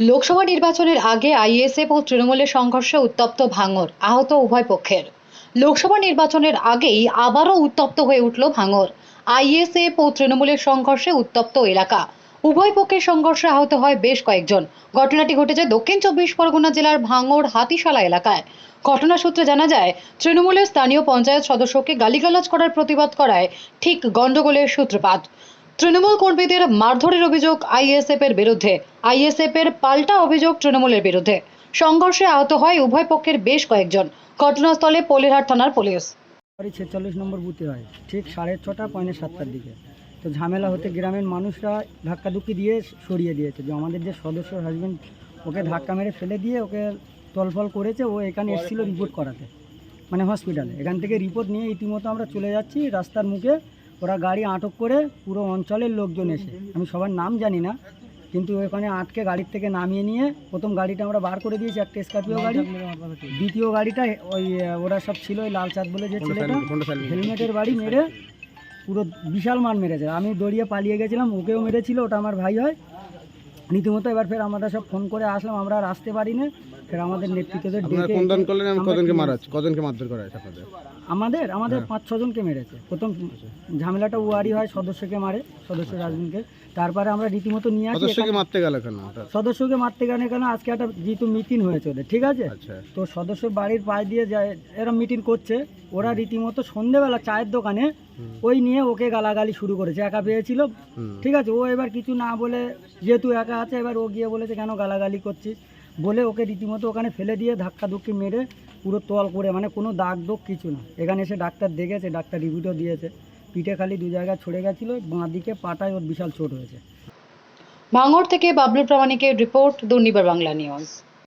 লোকসভা নির্বাচনের আগে আইএসএফ ও তৃণমূলের সংঘর্ষে উত্তপ্ত ভাঙর, আহত উভয় পক্ষের। লোকসভা নির্বাচনের আগেই আবারও উত্তপ্ত হয়ে উঠল ভাঙর। আইএসএফ ও তৃণমূলের সংঘর্ষে উত্তপ্ত এলাকা। উভয় পক্ষের সংঘর্ষে আহত হয় বেশ কয়েকজন। ঘটনাটি ঘটেছে দক্ষিণ চব্বিশ পরগনা জেলার ভাঙর হাতিশালা এলাকায়। ঘটনা সূত্রে জানা যায়, তৃণমূলের স্থানীয় পঞ্চায়েত সদস্যকে গালিগালাজ করার প্রতিবাদ করায় ঠিক গন্ডগোলের সূত্রপাত। তৃণমূল কর্মীদের মারধরের অভিযোগ আইএসএফ এর বিরুদ্ধে। আইএসএফ এর পাল্টা অভিযোগ তৃণমূলের বিরুদ্ধে। সংঘর্ষে আহত হয় উভয় পক্ষের বেশ কয়েকজন। ঘটনাস্থলে পলিরহাট থানার পুলিশ। ছেচল্লিশ নম্বর বুথে হয়। ঠিক সাড়ে ছটা পয়নে সাতটার দিকে। তো ঝামেলা হতে গ্রামের মানুষরা ধাক্কাধুক্কি দিয়ে সরিয়ে দিয়েছে। যে আমাদের যে সদস্য হাজবেন্ড ওকে ধাক্কা মেরে ফেলে দিয়ে ওকে তলফল করেছে, ও এখানে এসেছিল রিপোর্ট করাতে। মানে হসপিটালে এখান থেকে রিপোর্ট নিয়ে ইতিমধ্যে আমরা চলে যাচ্ছি। রাস্তার মুখে ওরা গাড়ি আটক করে পুরো অঞ্চলের লোকজন এসে। আমি সবার নাম জানি না কিন্তু ওখানে আটকে গাড়ির থেকে নামিয়ে নিয়ে প্রথম গাড়িটা আমরা বার করে দিয়েছি একটা স্কর্পিও গাড়ি। দ্বিতীয় গাড়িটা ওই ওরা সব ছিল ওই লাল চাঁদ বলে যে ছেলেটা। হেলমেটের বাড়ি মেরে পুরো বিশাল মান মেরেছে। আমি দড়িয়ে পালিয়ে গেছিলাম ওকেও মেরেছিল ওটা আমার ভাই হয়। রীতিমতো এবার ফের আমরা সব ফোন করে আসলাম আমরা আর আসতে পারি না ফের আমাদের নেতৃত্বদের আপনারা ডেকে কোনদান করলেন এবং আমরা কজনকে মারা। কজনকে মারধর করা হয়েছে আপনাদের? আমাদের আমাদের হ্যাঁ। পাঁচ ছজনকে মেরেছে। প্রথম ঝামেলাটা ওয়ারি হয় সদস্যকে মারে সদস্য রাজনীতিকে তারপরে আমরা রীতিমতো নিয়ে আসি সদস্যকে মারতে গেল কেন? সদস্যকে মারতে গেলে কেন? আজকে একটা যেহেতু মিটিং হয়েছে ওদের ঠিক আছে? আচ্ছা। তো সদস্য বাড়ির পাশ দিয়ে যায় এরা মিটিং করছে। ওরা রীতিমতো সন্ধেবেলা চায়ের দোকানে। ওই নিয়ে ওকে গালাগালি শুরু করেছে একা পেয়েছিল। ঠিক আছে ও এবার কিছু না বলে যেহেতু একা আছে এবার ও গিয়ে বলেছে কেন গালাগালি করছিস? বলে ওকে রীতিমতো ওখানে ফেলে দিয়ে ধাক্কা ধুক্কি মেরে পুরো তল করে মানে কোনো দাগ দোগ কিছু না। এখানে এসে ডাক্তার দেখেছে ডাক্তার রিভিউটাও দিয়েছে। পিঠে খালি দু জায়গায় ছড়ে গেছিল বাঁ দিকে পাটায় ওর বিশাল চোট হয়েছে। ভাঙর থেকে বাবলু প্রামাণিকের রিপোর্ট দুর্নিবার বাংলা নিউজ।